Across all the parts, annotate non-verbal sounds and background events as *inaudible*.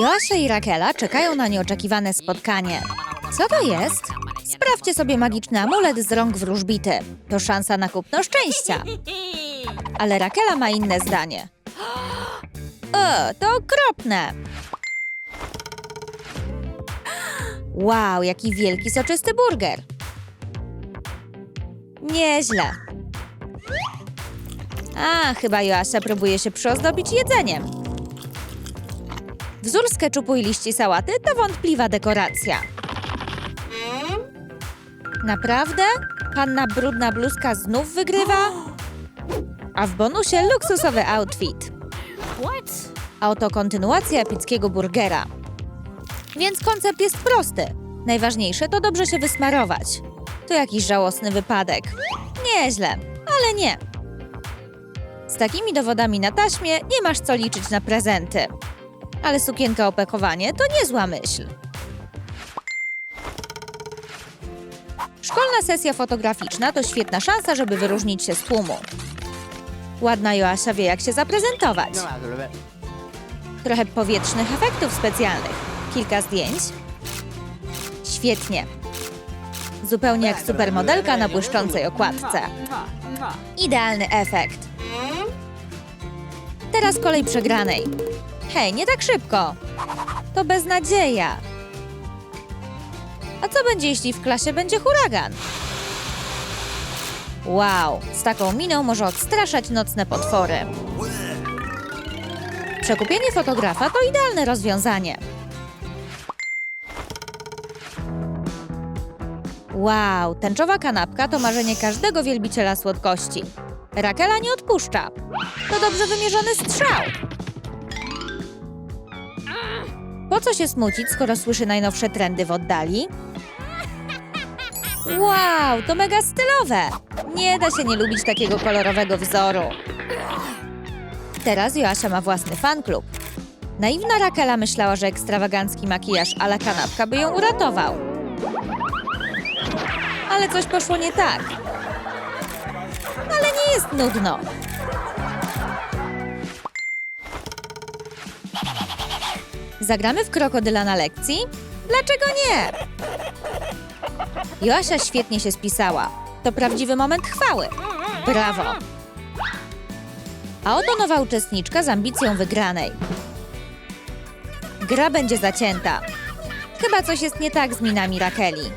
Joasia i Rakela czekają na nieoczekiwane spotkanie. Co to jest? Sprawdźcie sobie magiczny amulet z rąk wróżbity. To szansa na kupno szczęścia. Ale Rakela ma inne zdanie. *gasps* O, to okropne. Wow, jaki wielki, soczysty burger. Nieźle. A, chyba Joasia próbuje się przyozdobić jedzeniem. Wzór z keczupu i liści sałaty to wątpliwa dekoracja. Naprawdę? Panna brudna bluzka znów wygrywa? A w bonusie luksusowy outfit. What? A oto kontynuacja epickiego burgera. Więc koncept jest prosty. Najważniejsze to dobrze się wysmarować. To jakiś żałosny wypadek. Nieźle, ale nie. Z takimi dowodami na taśmie nie masz co liczyć na prezenty. Ale sukienka opakowanie to niezła myśl. Szkolna sesja fotograficzna to świetna szansa, żeby wyróżnić się z tłumu. Ładna Joasia wie, jak się zaprezentować. Trochę powietrznych efektów specjalnych. Kilka zdjęć. Świetnie. Zupełnie jak supermodelka na błyszczącej okładce. Idealny efekt. Teraz kolej przegranej. Hej, nie tak szybko. To beznadzieja. A co będzie, jeśli w klasie będzie huragan? Wow, z taką miną może odstraszać nocne potwory. Przekupienie fotografa to idealne rozwiązanie. Wow, tęczowa kanapka to marzenie każdego wielbiciela słodkości. Rakela nie odpuszcza. To dobrze wymierzony strzał. Po co się smucić, skoro słyszy najnowsze trendy w oddali? Wow, to mega stylowe! Nie da się nie lubić takiego kolorowego wzoru. Teraz Joasia ma własny fanklub. Naiwna Rakela myślała, że ekstrawagancki makijaż a la kanapka by ją uratował. Ale coś poszło nie tak. Ale nie jest nudno. Zagramy w krokodyla na lekcji? Dlaczego nie? Joasia świetnie się spisała. To prawdziwy moment chwały. Brawo! A oto nowa uczestniczka z ambicją wygranej. Gra będzie zacięta. Chyba coś jest nie tak z minami Rakeli.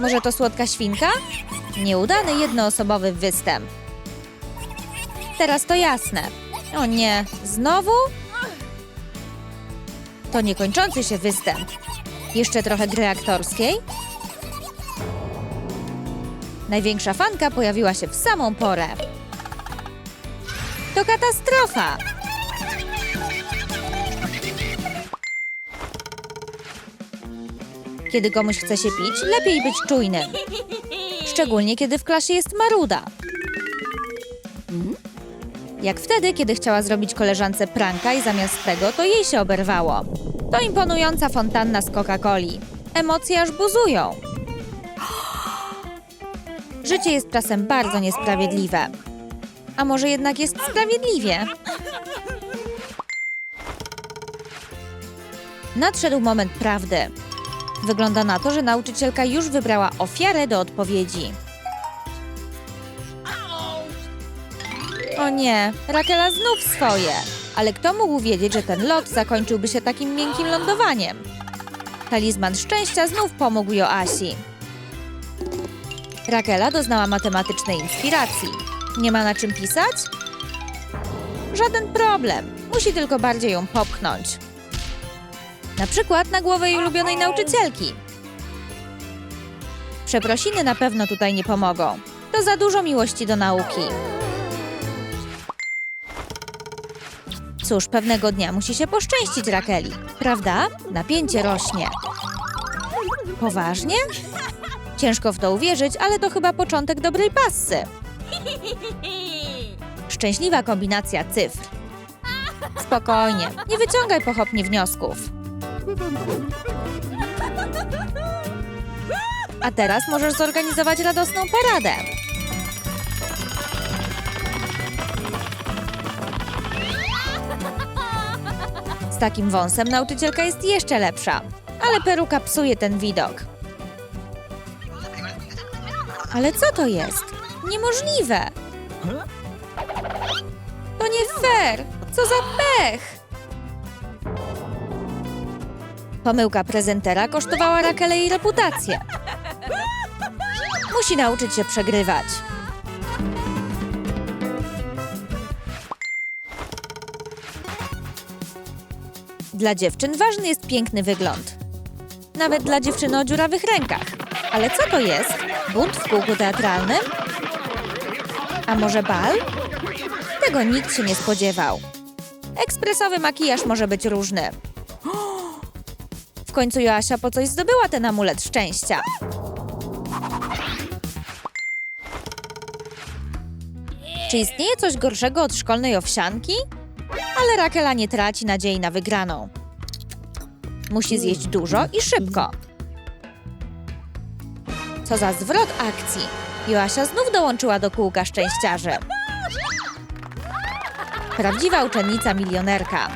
Może to słodka świnka? Nieudany jednoosobowy występ. Teraz to jasne. O nie, znowu? To niekończący się występ. Jeszcze trochę gry aktorskiej? Największa fanka pojawiła się w samą porę. To katastrofa! Kiedy komuś chce się pić, lepiej być czujnym. Szczególnie kiedy w klasie jest maruda. Jak wtedy, kiedy chciała zrobić koleżance pranka i zamiast tego to jej się oberwało. To imponująca fontanna z Coca-Coli. Emocje aż buzują. *gasps* Życie jest czasem bardzo niesprawiedliwe. A może jednak jest sprawiedliwie? Nadszedł moment prawdy. Wygląda na to, że nauczycielka już wybrała ofiarę do odpowiedzi. O nie, Rakela znów swoje. Ale kto mógł wiedzieć, że ten lot zakończyłby się takim miękkim lądowaniem? Talizman szczęścia znów pomógł Joasi. Rakela doznała matematycznej inspiracji. Nie ma na czym pisać? Żaden problem. Musi tylko bardziej ją popchnąć. Na przykład na głowę jej ulubionej nauczycielki. Przeprosiny na pewno tutaj nie pomogą. To za dużo miłości do nauki. Cóż, pewnego dnia musi się poszczęścić Rakeli, prawda? Napięcie rośnie. Poważnie? Ciężko w to uwierzyć, ale to chyba początek dobrej passy. Szczęśliwa kombinacja cyfr. Spokojnie, nie wyciągaj pochopnie wniosków. A teraz możesz zorganizować radosną paradę. Z takim wąsem nauczycielka jest jeszcze lepsza, ale peruka psuje ten widok. Ale co to jest? Niemożliwe! To nie fair! Co za pech! Pomyłka prezentera kosztowała Rakelę jej reputację. Musi nauczyć się przegrywać. Dla dziewczyn ważny jest piękny wygląd. Nawet dla dziewczyny o dziurawych rękach. Ale co to jest? Bunt w kółku teatralnym? A może bal? Tego nikt się nie spodziewał. Ekspresowy makijaż może być różny. W końcu Joasia po coś zdobyła ten amulet szczęścia. Czy istnieje coś gorszego od szkolnej owsianki? Ale Rakela nie traci nadziei na wygraną. Musi zjeść dużo i szybko. Co za zwrot akcji. Joasia znów dołączyła do kółka szczęściarzy. Prawdziwa uczennica milionerka.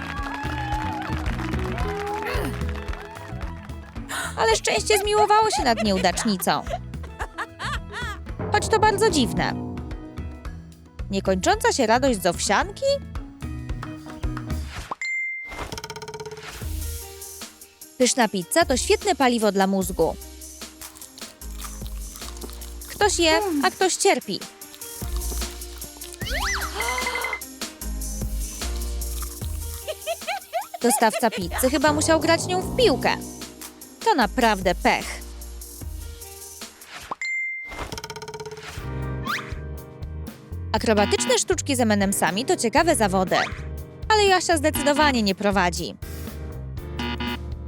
Ale szczęście zmiłowało się nad nieudacznicą. Choć to bardzo dziwne. Niekończąca się radość z owsianki? Pyszna pizza to świetne paliwo dla mózgu. Ktoś je, a ktoś cierpi. Dostawca pizzy chyba musiał grać nią w piłkę. To naprawdę pech. Akrobatyczne sztuczki z M&M'sami to ciekawe zawody. Ale Joasia zdecydowanie nie prowadzi.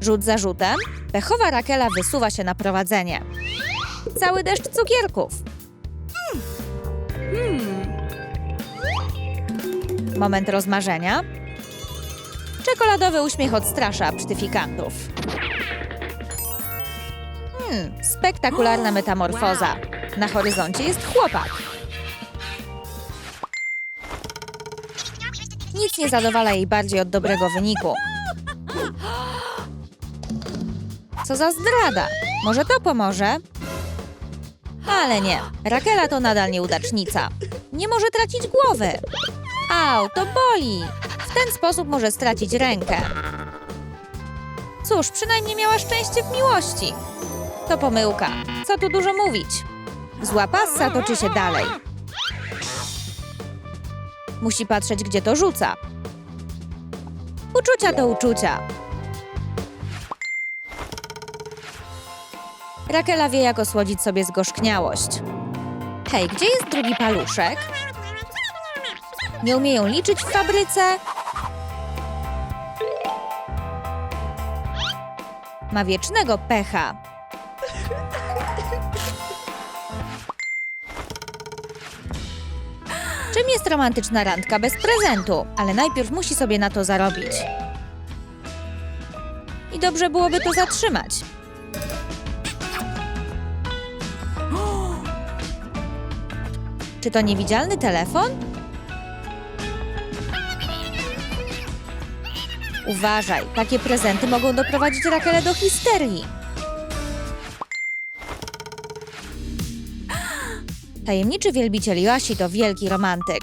Rzut za rzutem, pechowa Rakela wysuwa się na prowadzenie. Cały deszcz cukierków. Moment rozmarzenia. Czekoladowy uśmiech odstrasza psztyfikantów. Hmm, spektakularna metamorfoza. Na horyzoncie jest chłopak. Nic nie zadowala jej bardziej od dobrego wyniku. Co za zdrada! Może to pomoże? Ale nie. Rakela to nadal nieudacznica. Nie może tracić głowy. Au, to boli. W ten sposób może stracić rękę. Cóż, przynajmniej miała szczęście w miłości. To pomyłka. Co tu dużo mówić? Zła passa toczy się dalej. Musi patrzeć, gdzie to rzuca. Uczucia to uczucia. Rakela wie, jak osłodzić sobie zgorzkniałość. Hej, gdzie jest drugi paluszek? Nie umieją liczyć w fabryce? Ma wiecznego pecha. Czym jest romantyczna randka bez prezentu? Ale najpierw musi sobie na to zarobić. I dobrze byłoby to zatrzymać. Czy to niewidzialny telefon? Uważaj, takie prezenty mogą doprowadzić Rakelę do histerii. Tajemniczy wielbiciel Joasi to wielki romantyk.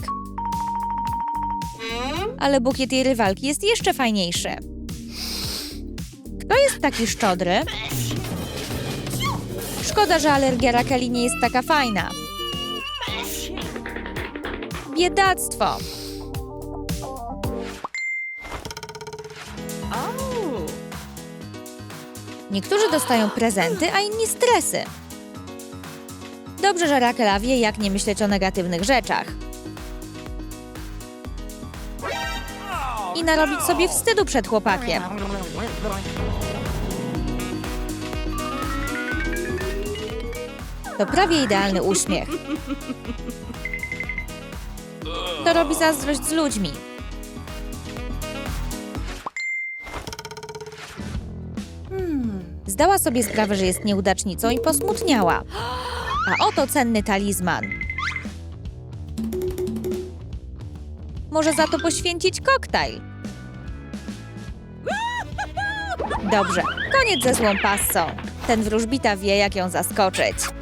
Ale bukiet jej rywalki jest jeszcze fajniejszy. Kto jest taki szczodry? Szkoda, że alergia Rakeli nie jest taka fajna. Biedactwo! Niektórzy dostają prezenty, a inni stresy. Dobrze, że Rakela wie, jak nie myśleć o negatywnych rzeczach. I narobić sobie wstydu przed chłopakiem. To prawie idealny uśmiech. To robi zazdrość z ludźmi. Zdała sobie sprawę, że jest nieudacznicą i posmutniała. A oto cenny talizman. Może za to poświęcić koktajl? Dobrze, koniec ze złą passą. Ten wróżbita wie, jak ją zaskoczyć.